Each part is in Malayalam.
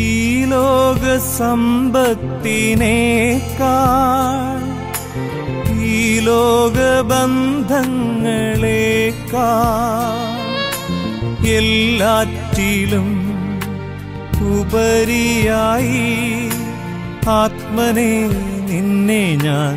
ഈ ലോക സമ്പത്തിനേക്കാൾ ഈ ലോക ബന്ധങ്ങളേക്കാൾ എല്ലാറ്റിലും ഉപരിയായി ആത്മനെ നിന്നെ ഞാൻ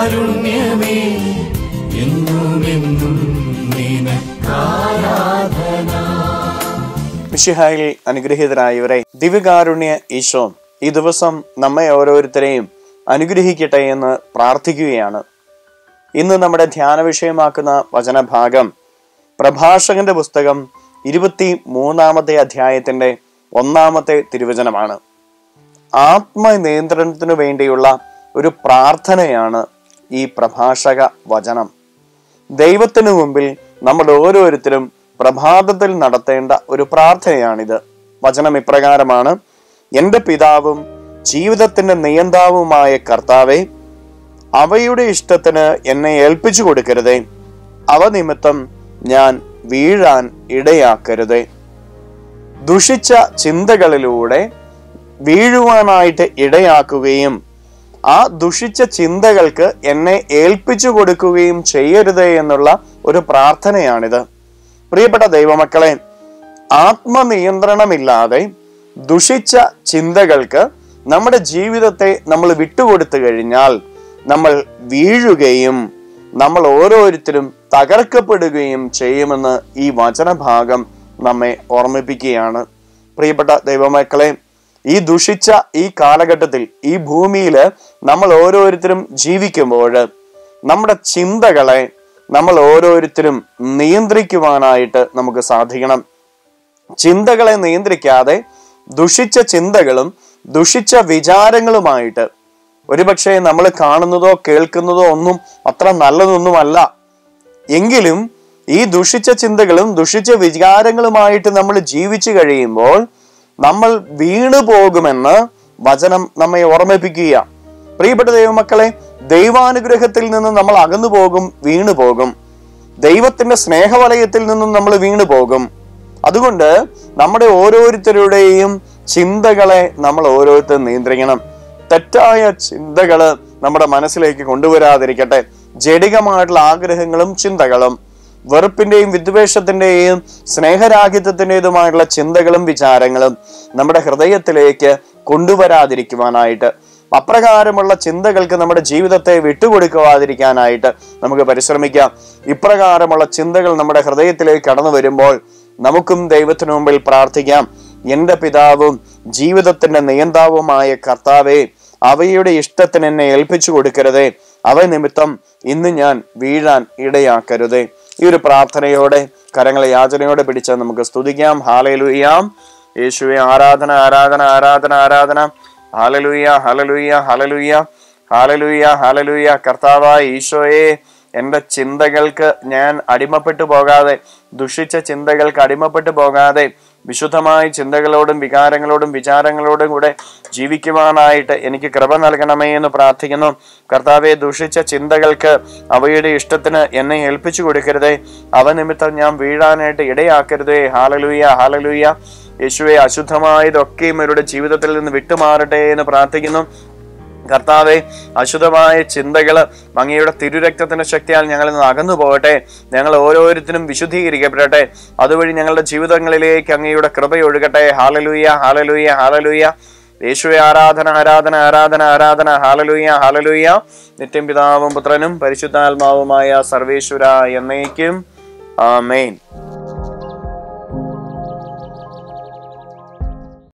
ദിവ്യകാരുണ്യമേ എന്നുമെന്നും നിനക്കാരാധന. മിഷിഹായിൽ അനുഗ്രഹീതരായവരെ ദിവ്യകാരുണ്യ ഈശോ ഈ ദിവസം നമ്മെ ഓരോരുത്തരെയും അനുഗ്രഹിക്കട്ടെ എന്ന് പ്രാർത്ഥിക്കുകയാണ്. ഇന്ന് നമ്മുടെ ധ്യാന വിഷയമാക്കുന്ന വചനഭാഗം പ്രഭാഷകന്റെ പുസ്തകം ഇരുപത്തി മൂന്നാമത്തെ അധ്യായത്തിന്റെ ഒന്നാമത്തെ തിരുവചനമാണ്. ആത്മനിയന്ത്രണത്തിനു വേണ്ടിയുള്ള ഒരു പ്രാർത്ഥനയാണ് ഈ പ്രഭാഷക വചനം. ദൈവത്തിനു മുമ്പിൽ നമ്മൾ ഓരോരുത്തരും പ്രഭാതത്തിൽ നടത്തേണ്ട ഒരു പ്രാർത്ഥനയാണിത്. വചനം ഇപ്രകാരമാണ് എന്റെ പിതാവും ജീവിതത്തിന്റെ നിയന്താവുമായ കർത്താവെ അവയുടെ ഇഷ്ടത്തിന് എന്നെ ഏൽപ്പിച്ചു കൊടുക്കരുതേ. അവ നിമിത്തം ഞാൻ വീഴാൻ ഇടയാക്കരുതേ. ദുഷിച്ച ചിന്തകളിലൂടെ വീഴുവാനായിട്ട് ഇടയാക്കുകയും ആ ദുഷിച്ച ചിന്തകൾക്ക് എന്നെ ഏൽപ്പിച്ചു കൊടുക്കുകയും ചെയ്യരുതേ എന്നുള്ള ഒരു പ്രാർത്ഥനയാണിത്. പ്രിയപ്പെട്ട ദൈവമക്കളെ ആത്മനിയന്ത്രണമില്ലാതെ ദുഷിച്ച ചിന്തകൾക്ക് നമ്മുടെ ജീവിതത്തെ നമ്മൾ വിട്ടുകൊടുത്തു കഴിഞ്ഞാൽ നമ്മൾ വീഴുകയും നമ്മൾ ഓരോരുത്തരും തകർക്കപ്പെടുകയും ചെയ്യുമെന്ന് ഈ വചനഭാഗം നമ്മെ ഓർമ്മിപ്പിക്കുകയാണ്. പ്രിയപ്പെട്ട ദൈവമക്കളെ ഈ ദുഷിച്ച ഈ കാലഘട്ടത്തിൽ ഈ ഭൂമിയിൽ നമ്മൾ ഓരോരുത്തരും ജീവിക്കുമ്പോൾ നമ്മുടെ ചിന്തകളെ നമ്മൾ ഓരോരുത്തരും നിയന്ത്രിക്കുവാനായിട്ട് നമുക്ക് സാധിക്കണം. ചിന്തകളെ നിയന്ത്രിക്കാതെ ദുഷിച്ച ചിന്തകളും ദുഷിച്ച വിചാരങ്ങളുമായിട്ട് ഒരുപക്ഷെ നമ്മൾ കാണുന്നതോ കേൾക്കുന്നതോ ഒന്നും അത്ര നല്ലതൊന്നുമല്ല. എങ്കിലും ഈ ദുഷിച്ച ചിന്തകളും ദുഷിച്ച വിചാരങ്ങളുമായിട്ട് നമ്മൾ ജീവിച്ചു കഴിയുമ്പോൾ നമ്മൾ വീണു പോകുമെന്ന് വചനം നമ്മെ ഓർമ്മിപ്പിക്കുക പ്രിയപ്പെട്ട ദൈവമക്കളെ ദൈവാനുഗ്രഹത്തിൽ നിന്ന് നമ്മൾ അകന്നു പോകും വീണു പോകും. ദൈവത്തിന്റെ സ്നേഹവലയത്തിൽ നിന്നും നമ്മൾ വീണു പോകും. അതുകൊണ്ട് നമ്മുടെ ഓരോരുത്തരുടെയും ചിന്തകളെ നമ്മൾ ഓരോരുത്തരും നിയന്ത്രിക്കണം. തെറ്റായ ചിന്തകൾ നമ്മുടെ മനസ്സിലേക്ക് കൊണ്ടുവരാതിരിക്കട്ടെ. ജഡികമായിട്ടുള്ള ആഗ്രഹങ്ങളും ചിന്തകളും വെറുപ്പിന്റെയും വിദ്വേഷത്തിന്റെയും സ്നേഹരാഹിത്യത്തിന്റെതുമായുള്ള ചിന്തകളും വിചാരങ്ങളും നമ്മുടെ ഹൃദയത്തിലേക്ക് കൊണ്ടുവരാതിരിക്കുവാനായിട്ട് അപ്രകാരമുള്ള ചിന്തകൾക്ക് നമ്മുടെ ജീവിതത്തെ വിട്ടുകൊടുക്കുവാതിരിക്കാനായിട്ട് നമുക്ക് പരിശ്രമിക്കാം. ഇപ്രകാരമുള്ള ചിന്തകൾ നമ്മുടെ ഹൃദയത്തിലേക്ക് കടന്നു വരുമ്പോൾ നമുക്കും ദൈവത്തിനു മുമ്പിൽ പ്രാർത്ഥിക്കാം. എന്റെ പിതാവും ജീവിതത്തിന്റെ നിയന്താവുമായ കർത്താവെ അവയുടെ ഇഷ്ടത്തിന് എന്നെ ഏൽപ്പിച്ചു കൊടുക്കരുതേ. അവ നിമിത്തം ഇന്ന് ഞാൻ വീഴാൻ ഇടയാക്കരുതേ. ഈ ഒരു പ്രാർത്ഥനയോടെ കരങ്ങളെ യാചനയോടെ പിടിച്ച് നമുക്ക് സ്തുതിക്കാം. ഹാലലുയ്യാം യേശുവെ ആരാധന ആരാധന ആരാധന ആരാധന. ഹാലലുയ്യ ഹലലുയ്യ ഹലലുയ്യ ഹാലലുയ്യ ഹാലലുയ്യ കർത്താവായ ഈശോയെ എന്റെ ചിന്തകൾക്ക് ഞാൻ അടിമപ്പെട്ടു പോകാതെ ദുഷിച്ച ചിന്തകൾക്ക് അടിമപ്പെട്ടു പോകാതെ വിശുദ്ധമായ ചിന്തകളോടും വികാരങ്ങളോടും വിചാരങ്ങളോടും കൂടെ ജീവിക്കുവാനായിട്ട് എനിക്ക് കൃപ നൽകണമേ എന്ന് പ്രാർത്ഥിക്കുന്നു. കർത്താവെ ദുഷിച്ച ചിന്തകൾക്ക് അവയുടെ ഇഷ്ടത്തിന് എന്നെ ഏൽപ്പിച്ചു കൊടുക്കരുതേ. അവ നിമിത്തം ഞാൻ വീഴാനായിട്ട് ഇടയാക്കരുതേ. Hallelujah hallelujah. യേശുവെ അശുദ്ധമായതൊക്കെയും ഇവരുടെ ജീവിതത്തിൽ നിന്ന് വിട്ടുമാറട്ടെ എന്ന് പ്രാർത്ഥിക്കുന്നു. കർത്താവെ അശുദ്ധമായ ചിന്തകൾ അങ്ങയുടെ തിരുരക്തത്തിന്റെ ശക്തിയാൽ ഞങ്ങളിൽ നിന്ന് അകന്നു പോകട്ടെ. ഞങ്ങൾ ഓരോരുത്തരും വിശുദ്ധീകരിക്കപ്പെടട്ടെ. അതുവഴി ഞങ്ങളുടെ ജീവിതങ്ങളിലേക്ക് അങ്ങയുടെ കൃപയൊഴുകട്ടെ ഹാലലൂയ ഹാലലൂയ ഹാലലൂയ യേശുവെ ആരാധന ആരാധന ആരാധന ആരാധന. ഹാലലൂയ ഹാലലൂയ നിത്യം പിതാവും പുത്രനും പരിശുദ്ധാത്മാവുമായ സർവേശ്വര എന്നേക്കും. ആമേൻ.